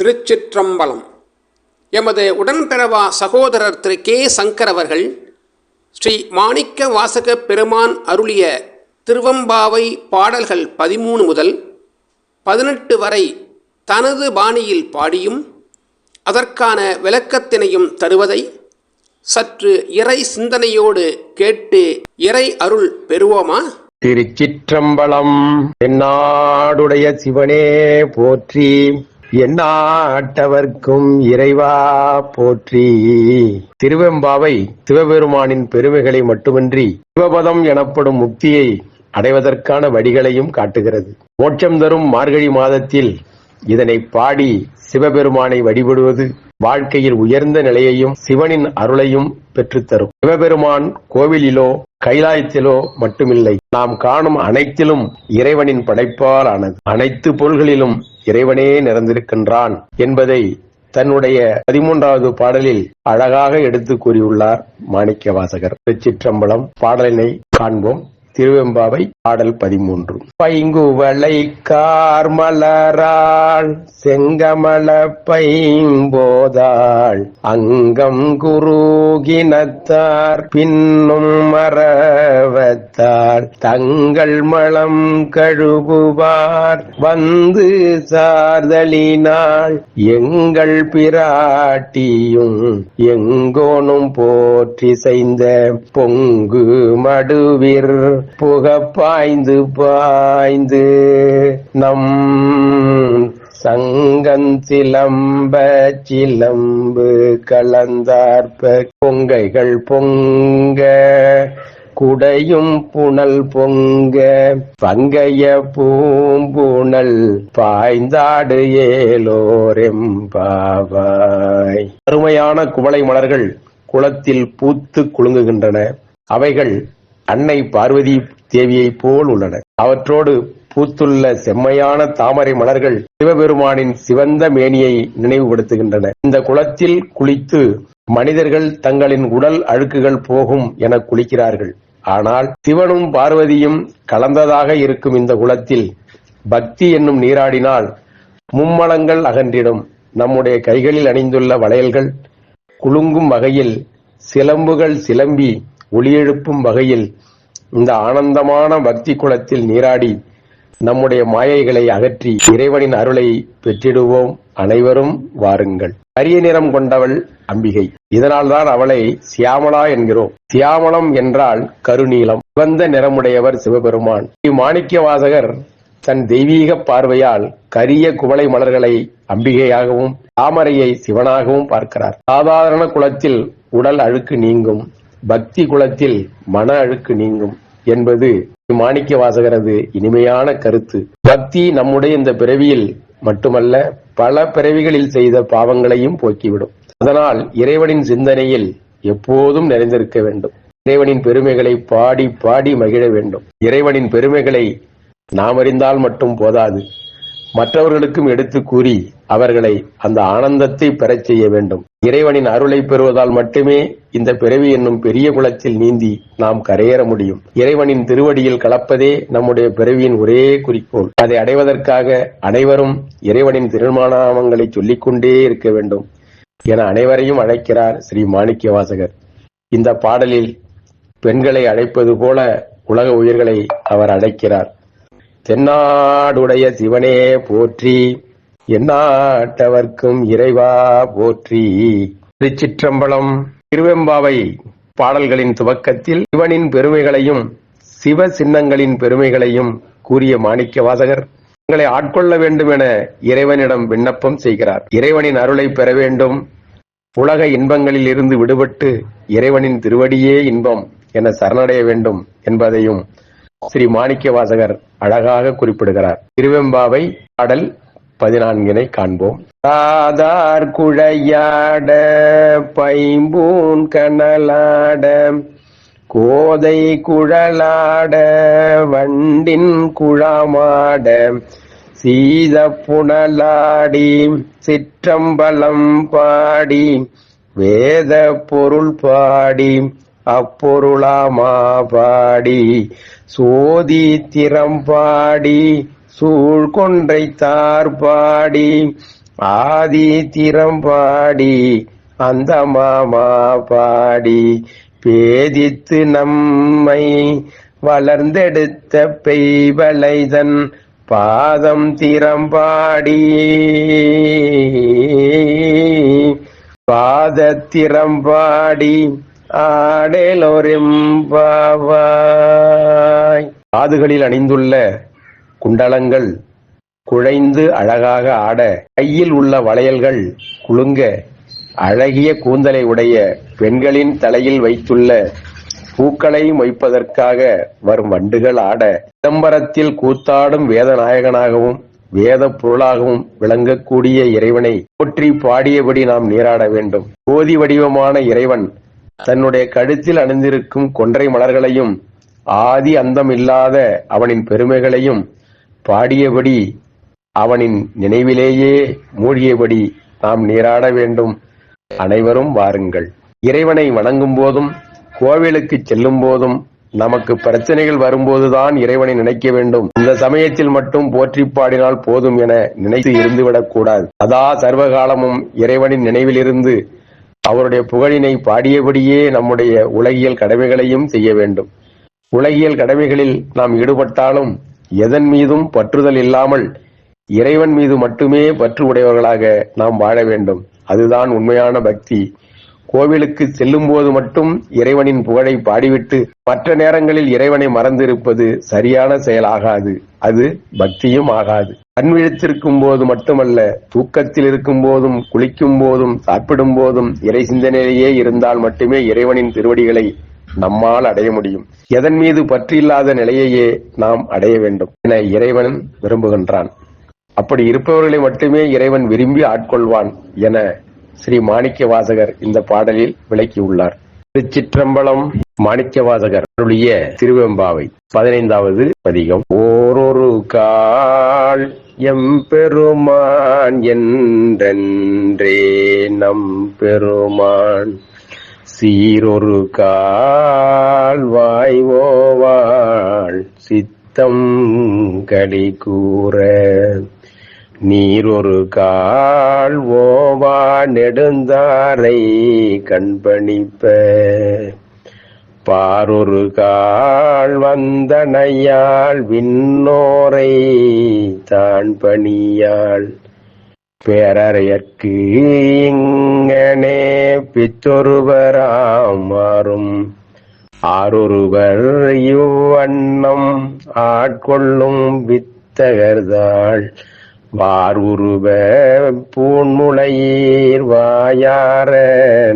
திருச்சிற்றம்பலம். எமது உடன்பிறவா சகோதரர் திரு கே. சங்கர் அவர்கள் ஸ்ரீ மாணிக்க வாசக பெருமான் அருளிய திருவம்பாவை பாடல்கள் பதிமூணு முதல் பதினெட்டு வரை தனது பாணியில் பாடியும் அதற்கான விளக்கத்தினையும் தருவதை சற்று இறை சிந்தனையோடு கேட்டு இறை அருள் பெறுவோமா? திருச்சிற்றம்பலம் என்னாடுடைய சிவனே போற்றி. எண்ணாட்டவர்க்கும் இறைவா போற்றி. திருவெம்பாவை சிவபெருமானின் பெருமைகளை மட்டுமின்றி சிவபதம் எனப்படும் முக்தியை அடைவதற்கான வழிகளையும் காட்டுகிறது. மோட்சம் தரும் மார்கழி மாதத்தில் இதனை பாடி சிவபெருமானை வழிபடுவது வாழ்க்கையில் உயர்ந்த நிலையையும் சிவனின் அருளையும் பெற்றுத்தரும். சிவபெருமான் கோவிலிலோ கைலாயத்திலோ மட்டுமில்லை. நாம் காணும் அனைத்திலும் இறைவனின் படைப்பால் ஆனது அனைத்து பொருள்களிலும் இறைவனே நிறைந்திருக்கின்றான் என்பதை தன்னுடைய பதிமூன்றாவது பாடலில் அழகாக எடுத்து கூறியுள்ளார் மாணிக்க வாசகர் திருச்சிற்றம்பலம் பாடலினை காண்போம். திருவெம்பாவை பாடல் பதிமூன்று. பைங்குவளை கார்மலராள் செங்கமல பைம்போதாள் அங்கம் குருகினத்தார் பின்னும் மரவத்தாள் தங்கள் மலம் கழுகுவார் வந்து சார்தலினாள் எங்கள் பிராட்டியும் எங்கோனும் போற்றி செய்த பொங்கு மடுவிர். புக பாய்ந்து பாய்ந்து நம் சங்கந்திலம்ப சிலம்பு கலந்தார்ப்ப பொங்கைகள் பொங்க குடையும் புனல் பொங்க பங்கைய பூம்புணல் பாய்ந்தாடு ஏலோரெம்பாவாய் அருமையான குவளை மலர்கள் குளத்தில் பூத்து குலுங்குகின்றன. அவைகள் அன்னை பார்வதி தேவியைப் போல் உள்ளன. அவற்றோடு பூத்துள்ள செம்மையான தாமரை மலர்கள் சிவபெருமானின் சிவந்த மேனியை நினைவுபடுத்துகின்றன. இந்த குளத்தில் குளித்து மனிதர்கள் தங்களின் உடல் அழுக்குகள் போகும் என குளிக்கிறார்கள். ஆனால் சிவனும் பார்வதியும் கலந்ததாக இருக்கும் இந்த குளத்தில் பக்தி என்னும் நீராடினால் மும்மலங்கள் அகன்றிடும். நம்முடைய கைகளில் அணிந்துள்ள வளையல்கள் குலுங்கும் வகையில் சிலம்புகள் சிலம்பி ஒளியெழுப்பும் வகையில் இந்த ஆனந்தமான பக்தி குளத்தில் நீராடி நம்முடைய மாயைகளை அகற்றி இறைவனின் அருளை பெற்றிடுவோம் அனைவரும் வாருங்கள். கரிய நிறம் கொண்டவள் அம்பிகை. இதனால்தான் அவளை சியாமலா என்கிறோம். சியாமலம் என்றால் கருநீலம் சிவந்த நிறமுடையவர் சிவபெருமான். இம்மாணிக்க வாசகர் தன் தெய்வீக பார்வையால் கரிய குவளை மலர்களை அம்பிகையாகவும் தாமரையை சிவனாகவும் பார்க்கிறார். சாதாரண குலத்தில் உடல் அழுக்கு நீங்கும். பக்தி குலத்தில் மன அழுக்கு நீங்கும் என்பது மாணிக்க வாசகரது இனிமையான கருத்து. பக்தி நம்முடைய இந்த பிறவியில் மட்டுமல்ல பல பிறவிகளில் செய்த பாவங்களையும் போக்கிவிடும். அதனால் இறைவனின் சிந்தனையில் எப்போதும் நிறைந்திருக்க வேண்டும். இறைவனின் பெருமைகளை பாடி பாடி மகிழ வேண்டும். இறைவனின் பெருமைகளை நாம் அறிந்தால் மட்டும் போதாது. மற்றவர்களுக்கும் எடுத்து கூறி அவர்களை அந்த ஆனந்தத்தை பெறச் செய்ய வேண்டும். இறைவனின் அருளை பெறுவதால் மட்டுமே இந்த பிறவி என்னும் பெரிய குளத்தில் நீந்தி நாம் கரையேற முடியும். இறைவனின் திருவடியில் கலப்பதே நம்முடைய பிறவியின் ஒரே குறிக்கோள். அதை அடைவதற்காக அனைவரும் இறைவனின் திருமணாமங்களை சொல்லிக்கொண்டே இருக்க வேண்டும் என அனைவரையும் அழைக்கிறார் ஸ்ரீ மாணிக்க வாசகர் இந்த பாடலில் பெண்களை அழைப்பது போல உலக உயிர்களை அவர் அழைக்கிறார். தென்னாடுடைய சிவனே போற்றி எந்நாட்டவர்க்கும் இறைவா போற்றி. திருச்சிற்றம்பலம் திருவெம்பாவை பாடல்களின் துவக்கத்தில் சிவனின் பெருமைகளையும் சிவ சின்னங்களின் பெருமைகளையும் கூறிய மாணிக்க வாசகர் தங்களை ஆட்கொள்ள வேண்டும் என இறைவனிடம் விண்ணப்பம் செய்கிறார். இறைவனின் அருளை பெற வேண்டும். உலக இன்பங்களில் இருந்து விடுபட்டு இறைவனின் திருவடியே இன்பம் என சரணடைய வேண்டும் என்பதையும் ஸ்ரீ மாணிக்க வாசகர் அழகாக குறிப்பிடுகிறார். திருவெம்பாவை பாடல் பதினான்கினை காண்போம். சாதார் குழையாட பைம்பூன் கனலாட கோதை குழலாட வண்டின் குழாமாட சீத புனலாடி சிற்றம்பலம் பாடி வேத பொருள் பாடி அப்பொருளாமா பாடி சோதி திறம்பாடி பாடி தார்பாடி பாடி ஆதி திறம்பாடி அந்த மாமா பாடி பேதித்து நம்மை வளர்ந்தெடுத்த பெய்வளைதன் பாதம் திறம் பாடி பாதத்திறம் பாடி ஆடலொரெம்பாவாய். காதுகளில் அணிந்துள்ள குண்டலங்கள் குழைந்து அழகாக ஆட கையில் உள்ள வளையல்கள் குலுங்க அழகிய கூந்தலை உடைய பெண்களின் தலையில் வைத்துள்ள பூக்களை மொய்ப்பதற்காக வரும் வண்டுகள் ஆட சிதம்பரத்தில் கூத்தாடும் வேதநாயகனாகவும் வேத பொருளாகவும் விளங்கக்கூடிய இறைவனை போற்றி பாடியபடி நாம் நீராட வேண்டும். கோதி வடிவமான இறைவன் தன்னுடைய கழுத்தில் அணிந்திருக்கும் கொன்றை மலர்களையும் ஆதி அந்தம் இல்லாத அவனின் பெருமைகளையும் பாடியபடி அவனின் நினைவிலேயே மூழ்கியபடி நாம் நீராட வேண்டும். அனைவரும் வாருங்கள். இறைவனை வணங்கும் போதும் கோவிலுக்கு செல்லும் போதும் நமக்கு பிரச்சனைகள் வரும்போதுதான் இறைவனை நினைக்க வேண்டும். இந்த சமயத்தில் மட்டும் போற்றி பாடினால் போதும் என நினைத்து இருந்துவிடக் கூடாது அதா சர்வகாலமும் இறைவனின் நினைவிலிருந்து அவருடைய புகழினை பாடியபடியே நம்முடைய உலகியல் கடமைகளையும் செய்ய வேண்டும். உலகியல் கடமைகளில் நாம் ஈடுபட்டாலும் எதன் மீதும் பற்றுதல் இல்லாமல் இறைவன் மீது மட்டுமே பற்று உடையவர்களாக நாம் வாழ வேண்டும். அதுதான் உண்மையான பக்தி. கோவிலுக்கு செல்லும் போது மட்டும் இறைவனின் புகழை பாடிவிட்டு மற்ற நேரங்களில் இறைவனை மறந்திருப்பது சரியான செயலாகாது. அது பக்தியும் ஆகாது. கண் விழித்திருக்கும் போது மட்டுமல்ல தூக்கத்தில் இருக்கும் போதும் குளிக்கும் போதும் சாப்பிடும் போதும் இறை சிந்தனையிலேயே இருந்தால் மட்டுமே இறைவனின் திருவடிகளை நம்மால் அடைய முடியும். எதன் மீது பற்றில்லாத நிலையையே நாம் அடைய வேண்டும் என இறைவன் விரும்புகின்றான். அப்படி இருப்பவர்களை மட்டுமே இறைவன் விரும்பி ஆட்கொள்வான் என ஸ்ரீ மாணிக்க வாசகர் இந்த பாடலில் விளக்கியுள்ளார். திருச்சிற்றம்பலம் மாணிக்க வாசகர் அருளிய திருவெம்பாவை பதினைந்தாவது பதிகம். ஓரொரு கால் எம்பெருமான் என்றென்றே நம் பெருமான் சீரொரு கால் வாய்வோவாள் சித்தம் கடி கூற நீர் ஒரு கால் ஓவா நெடுந்தாரை கண்பணிப்ப. பாரொரு கால் வந்தனையாள் விண்ணோரை தான் பணியாள் பேரறையற்கு இங்கனே பித்தொருவராம் மாறும். ஆரொருவர் இவ்வண்ணம் ஆட்கொள்ளும் வித்தகர்தாள். வார்வுருவ பூன்முளையீர் வாயார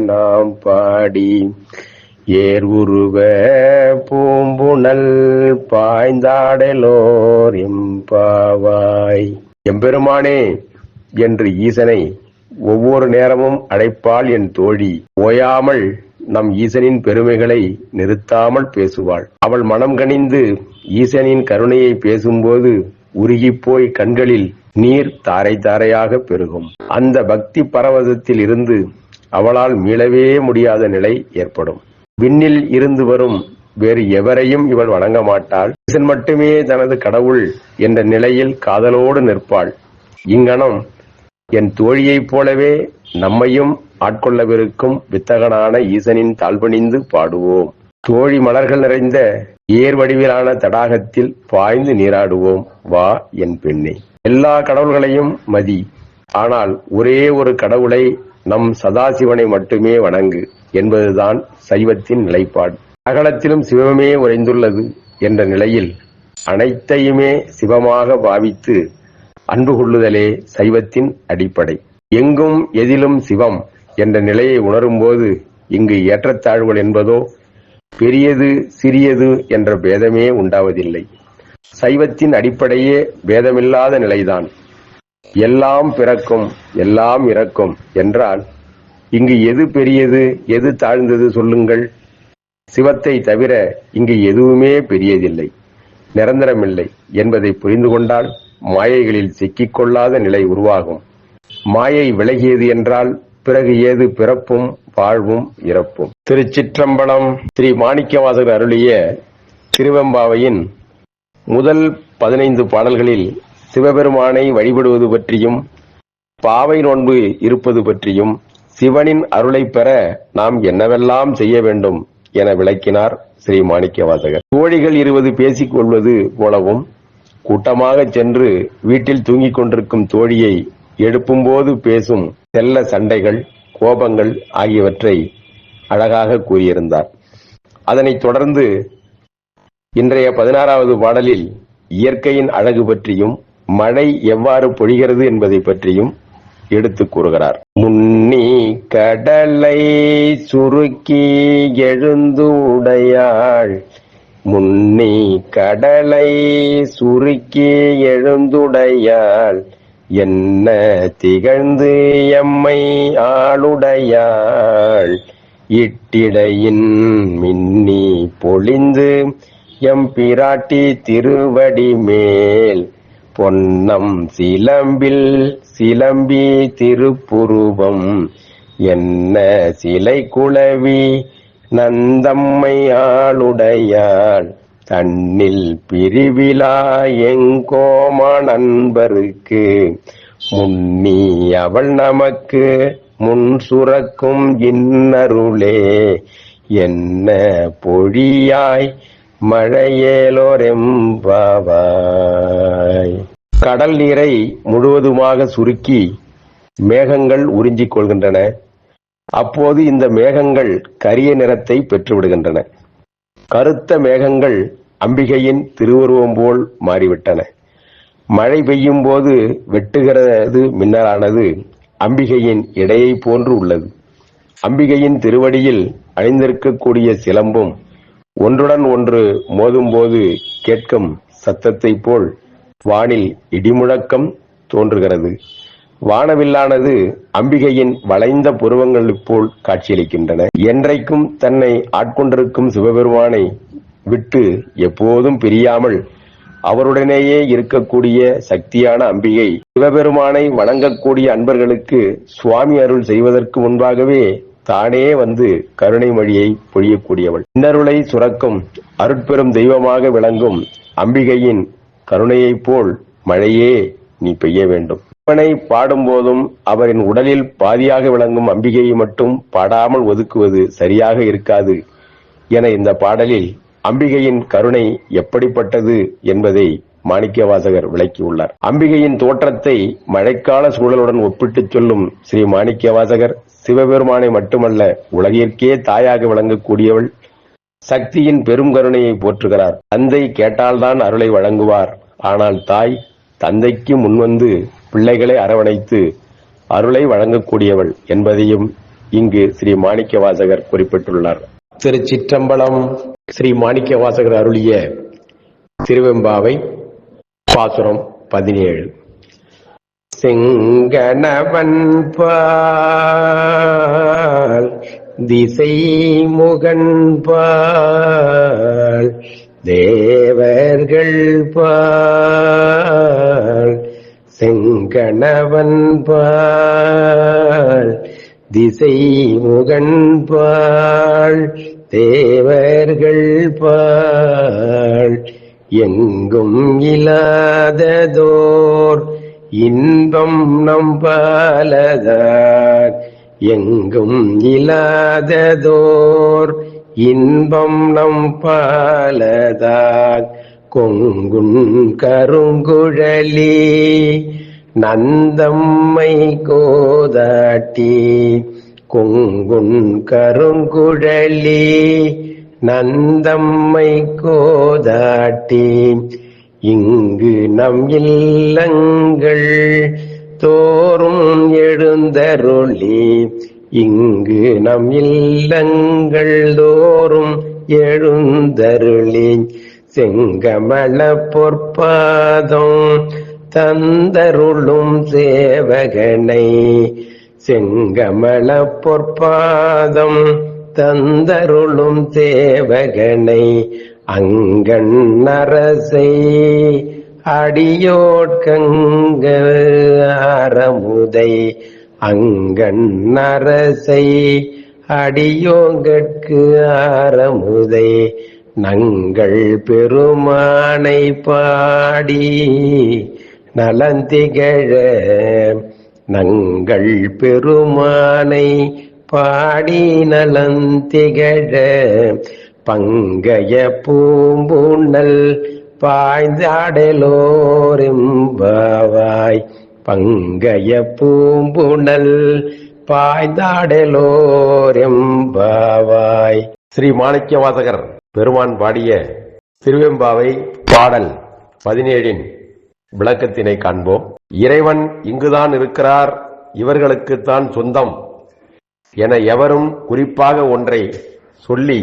நாம் பாடி. ஏர் உருவ பூம்புணல் பாய்ந்தாடலோர் எம்பாவாய். எம்பெருமானே என்று ஈசனை ஒவ்வொரு நேரமும் அழைப்பாள் என் தோழி. ஓயாமல் நம் ஈசனின் பெருமைகளை நிறுத்தாமல் பேசுவாள். அவள் மனம் கனிந்து ஈசனின் கருணையை பேசும்போது உருகிப்போய் கண்களில் நீர் தாரை தாரையாக பெருகும். அந்த பக்தி பரவதத்தில் இருந்து அவளால் மீளவே முடியாத நிலை ஏற்படும். விண்ணில் இருந்து வரும் வேறு எவரையும் இவள் வணங்க மாட்டாள். ஈசன் மட்டுமே தனது கடவுள் என்ற நிலையில் காதலோடு நிற்பாள். இங்கனம் என் தோழியைப் போலவே நம்மையும் ஆட்கொள்ளவிருக்கும் வித்தகனான ஈசனின் தாழ்பணிந்து பாடுவோம். தோழி மலர்கள் நிறைந்த ஏர் வடிவிலான தடாகத்தில் பாய்ந்து நீராடுவோம். வா என் பெண்ணே. எல்லா கடவுள்களையும் மதி. ஆனால் ஒரே ஒரு கடவுளை நம் சதாசிவனை மட்டுமே வணங்கு என்பதுதான் சைவத்தின் நிலைப்பாடு. அகலத்திலும் சிவமே உறைந்துள்ளது என்ற நிலையில் அனைத்தையுமே சிவமாக பாவித்து அன்பு கொள்ளுதலே சைவத்தின் அடிப்படை. எங்கும் எதிலும் சிவம் என்ற நிலையை உணரும்போது இங்கு ஏற்றத்தாழ்வுகள் என்பதோ பெரியது சிறியது என்ற பேதமே உண்டாவதில்லை. சைவத்தின் அடிப்படையே பேதமில்லாத நிலைதான். எல்லாம் பிறக்கும் எல்லாம் இறக்கும் என்றால் இங்கு எது பெரியது எது தாழ்ந்தது சொல்லுங்கள். சிவத்தை தவிர இங்கு எதுவுமே பெரியதில்லை நிரந்தரமில்லை என்பதை புரிந்து கொண்டால் மாயைகளில் சிக்கிக்கொள்ளாத நிலை உருவாகும். மாயை விலகியது என்றால் பிறகு ஏது பிறப்பும் வாழ்வும் இறப்பும். திருச்சிற்றம்பலம் ஸ்ரீ மாணிக்கவாசகர் அருளிய திருவெம்பாவையின் முதல் பதினைந்து பாடல்களில் சிவபெருமானை வழிபடுவது பற்றியும் பாவை நோன்பு இருப்பது பற்றியும் சிவனின் அருளை பெற நாம் என்னவெல்லாம் செய்ய வேண்டும் என விளக்கினார் ஸ்ரீ மாணிக்கவாசகர். தோழிகள் இருவது பேசிக் கொள்வது போலவும் கூட்டமாக சென்று வீட்டில் தூங்கிக் கொண்டிருக்கும் தோழியை எழுப்பும்போது பேசும் செல்ல சண்டைகள் கோபங்கள் ஆகியவற்றை அழகாக கூறியிருந்தார். அதனைத் தொடர்ந்து இன்றைய பதினாறாவது பாடலில் இயற்கையின் அழகு பற்றியும் மழை எவ்வாறு பொழிகிறது என்பதை பற்றியும் எடுத்து கூறுகிறார். முன்னி கடலை சுருக்கி எழுந்து உடையாள். முன்னி கடலை சுருக்கி எழுந்துடையாள். என்ன திகழ்ந்து எம்மை ஆளுடையாள். இட்டிடையின் மின்னி பொழிந்து எம் பிராட்டி திருவடி மேல். பொன்னம் சிலம்பில் சிலம்பி திருப்புருவம். என்ன சிலை குளவி நந்தம்மை ஆளுடையாள். தன்னில் பிரிவிழா எங்கோம நண்பருக்கு முன்னி அவள் நமக்கு முன் சுரக்கும் இன்னருளே. என்ன பொழியாய் மழையேலோரெம்பாவாய். கடல் நீரை முழுவதுமாக சுருக்கி மேகங்கள் உறிஞ்சிக் கொள்கின்றன. அப்போது இந்த மேகங்கள் கரிய நிறத்தை பெற்றுவிடுகின்றன. கருத்த மேகங்கள் அம்பிகையின் திருவுருவம் போல் மாறிவிட்டன. மழை பெய்யும் போது வெட்டுகிறது மின்னலானது அம்பிகையின் இடையை போன்று உள்ளது. அம்பிகையின் திருவடியில் அணிந்திருக்கக்கூடிய சிலம்பும் ஒன்றுடன் ஒன்று மோதும்போது கேட்கும் சத்தத்தைப் போல் வானில் இடிமுழக்கம் தோன்றுகிறது. வானவில்லானது அம்பிகையின் வளைந்த புருவங்களைப் போல் காட்சியளிக்கின்றன. என்றைக்கும் தன்னை ஆட்கொண்டிருக்கும் சிவபெருமானை விட்டு எப்போதும் பிரியாமல் அவருடனேயே இருக்கக்கூடிய சக்தியான அம்பிகை சிவபெருமானை வணங்கக்கூடிய அன்பர்களுக்கு சுவாமி அருள் செய்வதற்கு முன்பாகவே தானே வந்து கருணை மொழியை பொழியக்கூடியவள். இன்னருளை சுரக்கும் அருட்பெரும் தெய்வமாக விளங்கும் அம்பிகையின் கருணையைப் போல் மழையே நீ பெய்ய வேண்டும். சிவனை பாடும்போதும் அவரின் உடலில் பாதியாக விளங்கும் அம்பிகையை மட்டும் பாடாமல் ஒதுக்குவது சரியாக இருக்காது என இந்த பாடலில் அம்பிகையின் கருணை எப்படிப்பட்டது என்பதை மாணிக்கவாசகர் விளக்கியுள்ளார். அம்பிகையின் தோற்றத்தை மழைக்கால சூழலுடன் ஒப்பிட்டுச் சொல்லும் ஸ்ரீ மாணிக்கவாசகர் சிவபெருமானை மட்டுமல்ல உலகிற்கே தாயாக விளங்கக்கூடியவள் சக்தியின் பெரும் கருணையை போற்றுகிறார். தந்தை கேட்டால்தான் அருளை வழங்குவார். ஆனால் தாய் தந்தைக்கு முன்வந்து பிள்ளைகளை அரவணைத்து அருளை வழங்கக்கூடியவள் என்பதையும் இங்கு ஸ்ரீ மாணிக்கவாசகர் குறிப்பிட்டுள்ளார். திருச்சிற்றம்பலம் ஸ்ரீ மாணிக்கவாசகர் அருளிய திருவெம்பாவை பாசுரம் பதினேழு. செங்கணவன் பால் திசை முகன்பால் தேவர்கள் பால் செங்கணவன் பால் திசை முகன்பால் தேவர்கள் பாள் எங்கும் இல்லாததோர் இன்பம் நம்பாலதார் எங்கும் இல்லாததோர் இன்பம் நம்பாலதார் கொங்குன் கருங்குழலி நந்தம்மை கோதாட்டி. கொங்குன் கருங்குழலி நந்தம்மை கோதாட்டி இங்கு நம் இல்லங்கள் தோறும் எழுந்தருளி. இங்கு நம் இல்லங்கள் தோறும் எழுந்தருளி செங்கமல பொற்பாதம் தந்தருளும் சேவகனை. செங்கமல பொற்பாதம் தந்தருளும் தேவகனை அங்கண் அரசை அடியோட்கங்க அறமுதை அங்கண் அரசை அடியோங்கட்கு அறமுதை நங்கள் பெருமானை பாடி நலந்திகழ நங்கள் பெருமானை பாடி நலந்திகழ பங்கைய பூம்பூண்ணல் பாய்ந்தாடலோரெம்பாவாய். பங்கைய பூம்புணல் பாய்ந்தாடலோரிம்பாவாய். ஸ்ரீ மாணிக்க வாசகர் பெருமான் பாடிய திருவெம்பாவை பாடல் பதினேழின் விளக்கத்தினை காண்போம். இறைவன் இங்குதான் இருக்கிறார் இவர்களுக்குத்தான் சொந்தம். என எவரும் குறிப்பாக ஒன்றை சொல்லி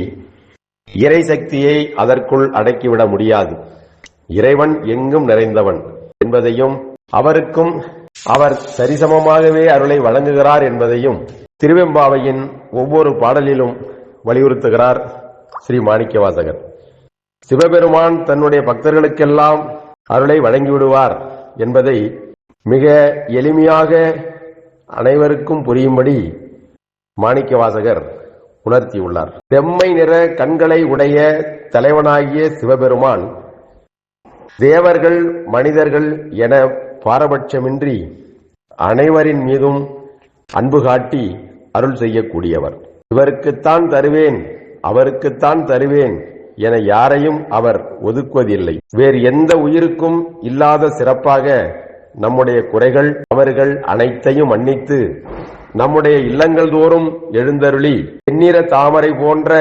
இறை சக்தியை அதற்குள் அடக்கிவிட முடியாது. இறைவன் எங்கும் நிறைந்தவன் என்பதையும் அவருக்கும் அவர் சரிசமமாகவே அருளை வழங்குகிறார் என்பதையும் திருவெம்பாவையின் ஒவ்வொரு பாடலிலும் வலியுறுத்துகிறார் ஸ்ரீ மாணிக்கவாசகர். சிவபெருமான் தன்னுடைய பக்தர்களுக்கெல்லாம் அருளை வழங்கிவிடுவார் என்பதை மிக எளிமையாக அனைவருக்கும் புரியும்படி மாணிக்கவாசகர் உணர்த்தியுள்ளார். செம்மை நிற கண்களை உடைய தலைவனாகிய சிவபெருமான் தேவர்கள் மனிதர்கள் என பாரபட்சமின்றி அனைவரின் மீதும் அன்பு காட்டி அருள் செய்யக்கூடியவர். இவருக்குத்தான் தருவேன் அவருக்குத்தான் தருவேன் என யாரையும் அவர் ஒதுக்குவதில்லை. வேறு எந்த உயிருக்கும் இல்லாத சிறப்பாக நம்முடைய குறைகள் அவர்கள் அனைத்தையும் மன்னித்து நம்முடைய இல்லங்கள் தோறும் எழுந்தருளி வெண்ணிற தாமரை போன்ற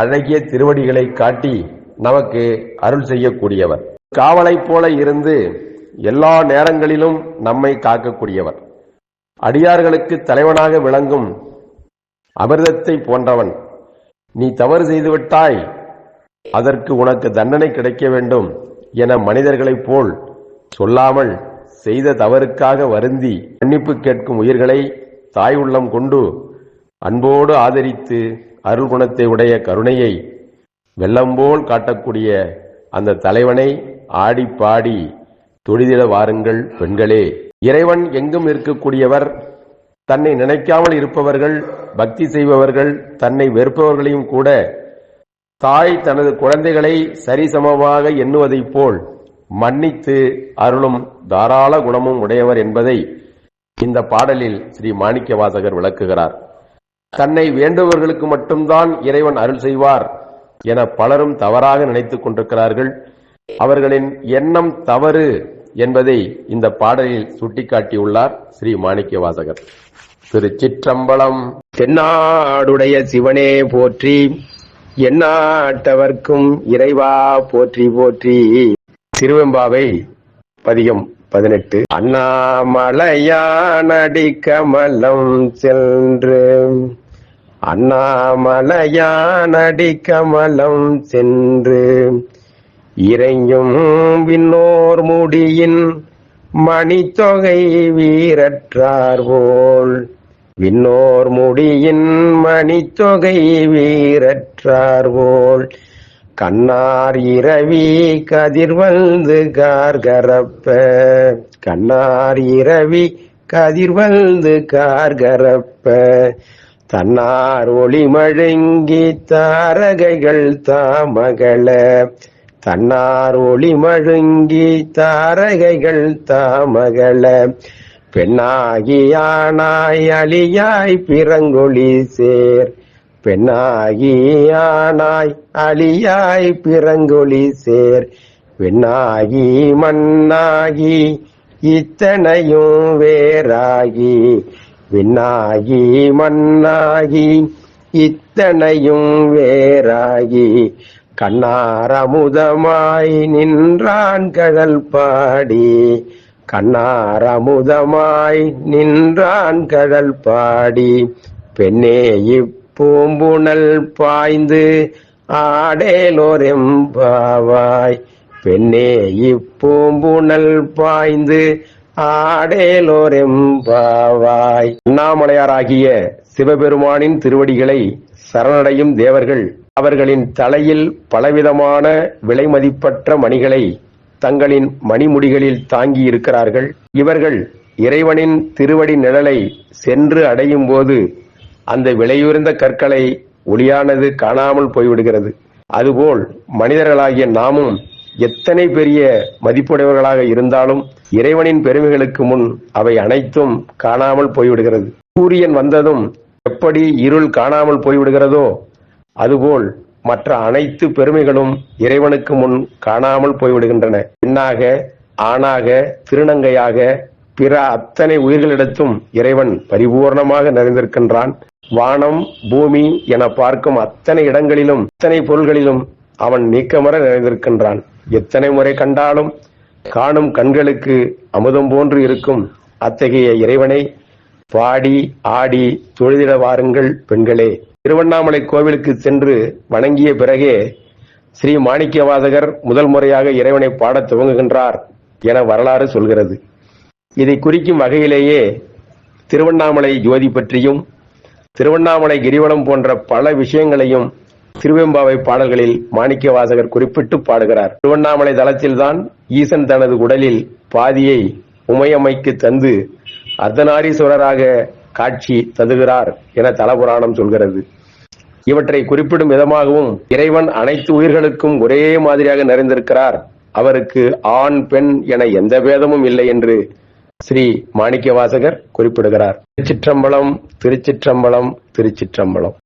அழகிய திருவடிகளை காட்டி நமக்கு அருள் செய்யக்கூடியவர். காவலைப் போல இருந்து எல்லா நேரங்களிலும் நம்மை காக்கக்கூடியவர். அடியார்களுக்கு தலைவனாக விளங்கும் அமிர்தத்தை போன்றவன். நீ தவறு செய்துவிட்டாய் அதற்கு உனக்கு தண்டனை கிடைக்க வேண்டும் என மனிதர்களைப் போல் சொல்லாமல் செய்த தவறுக்காக வருந்தி மன்னிப்பு கேட்கும் உயிர்களை தாய் உள்ளம் கொண்டு அன்போடு ஆதரித்து அருள் குணத்தை உடைய கருணையை வெள்ளம்போல் காட்டக்கூடிய அந்த தலைவனை ஆடி பாடி தொழிலிட வாருங்கள் பெண்களே. இறைவன் எங்கும் இருக்கக்கூடியவர் தன்னை நினைக்காமல் இருப்பவர்கள் பக்தி செய்பவர்கள் தன்னை வெறுப்பவர்களையும் கூட தாய் தனது குழந்தைகளை சரிசமமாக எண்ணுவதைப் போல் மன்னித்து அருளும் தாராள குணமும் உடையவர் என்பதை இந்த பாடலில் ஸ்ரீ மாணிக்க வாசகர் விளக்குகிறார். தன்னை வேண்டுபவர்களுக்கு மட்டும்தான் இறைவன் அருள் செய்வார் என பலரும் தவறாக நினைத்துக் கொண்டிருக்கிறார்கள். அவர்களின் எண்ணம் தவறு என்பதை இந்த பாடலில் சுட்டிக்காட்டியுள்ளார் ஸ்ரீ மாணிக்க வாசகர் திருச்சிற்றம்பலம் தென்னாடுடைய சிவனே போற்றி எண்ணாட்டவர்க்கும் இறைவா போற்றி போற்றி. திருவெம்பாவை பதிகம் பதினெட்டு. அண்ணாமலையானடி கமலம் சென்று. அண்ணாமலையானடி கமலம் சென்று. இறங்கும் விண்ணோர் முடியின் மணித்தொகை வீரற்றார் போல். விண்ணோர் முடியின் மணித்தொகை வீரற்றார் போல். கண்ணார் இரவி கதிர்வந்து கார்கரப்ப. கண்ணார் இரவி கதிர்வந்து கார்கரப்ப. தன்னார் ஒளி மழுங்கி தாரகைகள் தாமகள. தன்னார் ஒளி மழுங்கி தாரகைகள் தாமகள. பெண்ணாகியானாய் அழியாய் பிறங்கொழி சேர். பெண்ணாகியானாய் அழியாய் பிறங்கொழி சேர். பெண்ணாகி மண்ணாகி இத்தனையும் வேறாகி. விண்ணாகி மண்ணாகி இத்தனையும் வேறாகி. கண்ணாரமுதமாய் நின்றான் கடல் பாடி. கண்ணாரமுதமாய் நின்றான் கடல் பாடி. பெண்ணே பூம்புணல் பாய்ந்து ஆடேலோரெம்பாவாய். பெண்ணே இப்பூம்புணல் பாய்ந்து ஆடேலோரெம்பாவாய். அண்ணாமலையாராகிய சிவபெருமானின் திருவடிகளை சரணடையும் தேவர்கள் அவர்களின் தலையில் பலவிதமான விலைமதிப்பற்ற மணிகளை தங்களின் மணிமுடிகளில் தாங்கி இருக்கிறார்கள் இவர்கள் இறைவனின் திருவடி நிழலை சென்று அடையும் போது அந்த விலையுயர்ந்த கற்களை ஒளியானது காணாமல் போய்விடுகிறது. அதுபோல் மனிதர்களாகிய நாமும் எத்தனை பெரிய மதிப்புடையவர்களாக இருந்தாலும் இறைவனின் பெருமைகளுக்கு முன் அவை அனைத்தும் காணாமல் போய்விடுகிறது. சூரியன் வந்ததும் எப்படி இருள் காணாமல் போய்விடுகிறதோ அதுபோல் மற்ற அனைத்து பெருமைகளும் இறைவனுக்கு முன் காணாமல் போய்விடுகின்றன. பெண்ணாக ஆணாக திருநங்கையாக பிற அத்தனை உயிர்களிடத்தும் இறைவன் பரிபூர்ணமாக நிறைந்திருக்கின்றான். வானம் பூமி என பார்க்கும் அத்தனை இடங்களிலும் அத்தனை பொருள்களிலும் அவன் நீக்கமர நிறைந்திருக்கின்றான். எத்தனை முறை கண்டாலும் காணும் கண்களுக்கு அமுதம் போன்று இருக்கும் அத்தகைய இறைவனை பாடி ஆடி தொழுதிட வாருங்கள் பெண்களே. திருவண்ணாமலை கோவிலுக்கு சென்று வணங்கிய பிறகே ஸ்ரீ மாணிக்கவாதகர் முதல் முறையாக இறைவனை பாடத் துவங்குகின்றார் என வரலாறு சொல்கிறது. இதை குறிக்கும் வகையிலேயே திருவண்ணாமலை ஜோதி பற்றியும் திருவண்ணாமலை கிரிவலம் போன்ற பல விஷயங்களையும் திருவெம்பாவை பாடல்களில் மாணிக்கவாசகர் குறிப்பிட்டு பாடுகிறார். திருவண்ணாமலை தளத்தில்தான் ஈசன் தனது உடலில் பாதியை உமையம்மைக்கு தந்து அர்த்தநாரீஸ்வரராக காட்சி தந்துகிறார் என தலபுராணம் சொல்கிறது. இவற்றை குறிப்பிடும் விதமாகவும் இறைவன் அனைத்து உயிர்களுக்கும் ஒரே மாதிரியாக நிறைந்திருக்கிறார். அவருக்கு ஆண் பெண் என எந்த பேதமும் இல்லை என்று ஸ்ரீ மாணிக்கவாசகர் குறிப்பிடுகிறார். திருச்சிற்றம்பலம் திருச்சிற்றம்பலம் திருச்சிற்றம்பலம்.